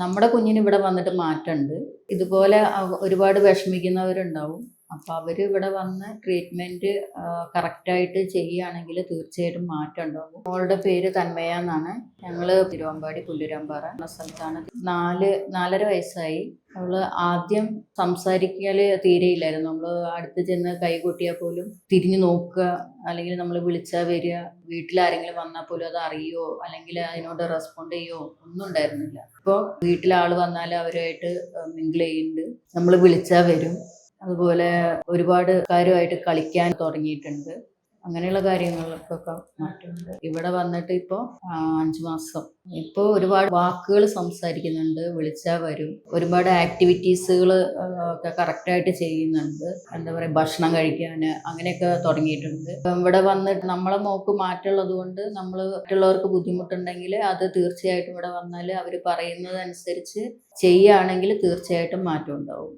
നമ്മുടെ കുഞ്ഞിന് ഇവിടെ വന്നിട്ട് മാറ്റമുണ്ട്. ഇതുപോലെ ഒരുപാട് വിഷമിക്കുന്നവരുണ്ടാവും. അപ്പോൾ അവർ ഇവിടെ വന്ന് ട്രീറ്റ്മെന്റ് കറക്റ്റായിട്ട് ചെയ്യുകയാണെങ്കിൽ തീർച്ചയായിട്ടും മാറ്റം ഉണ്ടാകും മോളുടെ പേര് തന്മയ എന്നാണ്. ഞങ്ങൾ തിരുവമ്പാടി പുല്ലുരാമ്പാറ എന്ന സ്ഥലത്താണ്. നാല് നാലര വയസ്സായി. അവൾ ആദ്യം സംസാരിക്കാൻ തീരെയില്ലായിരുന്നു നമ്മൾ അടുത്ത് ചെന്ന് കൈകൊട്ടിയാൽ പോലും തിരിഞ്ഞു നോക്കുക അല്ലെങ്കിൽ നമ്മൾ വിളിച്ചാൽ വരിക വീട്ടിലാരെങ്കിലും വന്നാൽ പോലും അത് അറിയോ അല്ലെങ്കിൽ അതിനോട് റെസ്പോണ്ട് ചെയ്യോ ഒന്നും ഉണ്ടായിരുന്നില്ല. ഇപ്പോൾ വീട്ടിലാൾ വന്നാൽ അവരുമായിട്ട് മിങ്കിൾ ചെയ്യുന്നുണ്ട്. നമ്മൾ വിളിച്ചാൽ വരും. അതുപോലെ ഒരുപാട് കാര്യമായിട്ട് കളിക്കാൻ തുടങ്ങിയിട്ടുണ്ട്. അങ്ങനെയുള്ള കാര്യങ്ങൾക്കൊക്കെ മാറ്റമുണ്ട്. ഇവിടെ വന്നിട്ട് ഇപ്പോൾ അഞ്ചു മാസം. ഇപ്പോ ഒരുപാട് വാക്കുകൾ സംസാരിക്കുന്നുണ്ട് വിളിച്ചാൽ വരും. ഒരുപാട് ആക്ടിവിറ്റീസുകൾ ഒക്കെ കറക്റ്റായിട്ട് ചെയ്യുന്നുണ്ട്. എന്താ പറയുക ഭക്ഷണം കഴിക്കാൻ അങ്ങനെയൊക്കെ തുടങ്ങിയിട്ടുണ്ട്. ഇവിടെ വന്നിട്ട് നമ്മളെ മോക്ക് മാറ്റമുള്ളത് കൊണ്ട് നമ്മൾ മറ്റുള്ളവർക്ക് ബുദ്ധിമുട്ടുണ്ടെങ്കിൽ അത് തീർച്ചയായിട്ടും ഇവിടെ വന്നാൽ അവർ പറയുന്നതനുസരിച്ച് ചെയ്യുകയാണെങ്കിൽ തീർച്ചയായിട്ടും മാറ്റം ഉണ്ടാവും.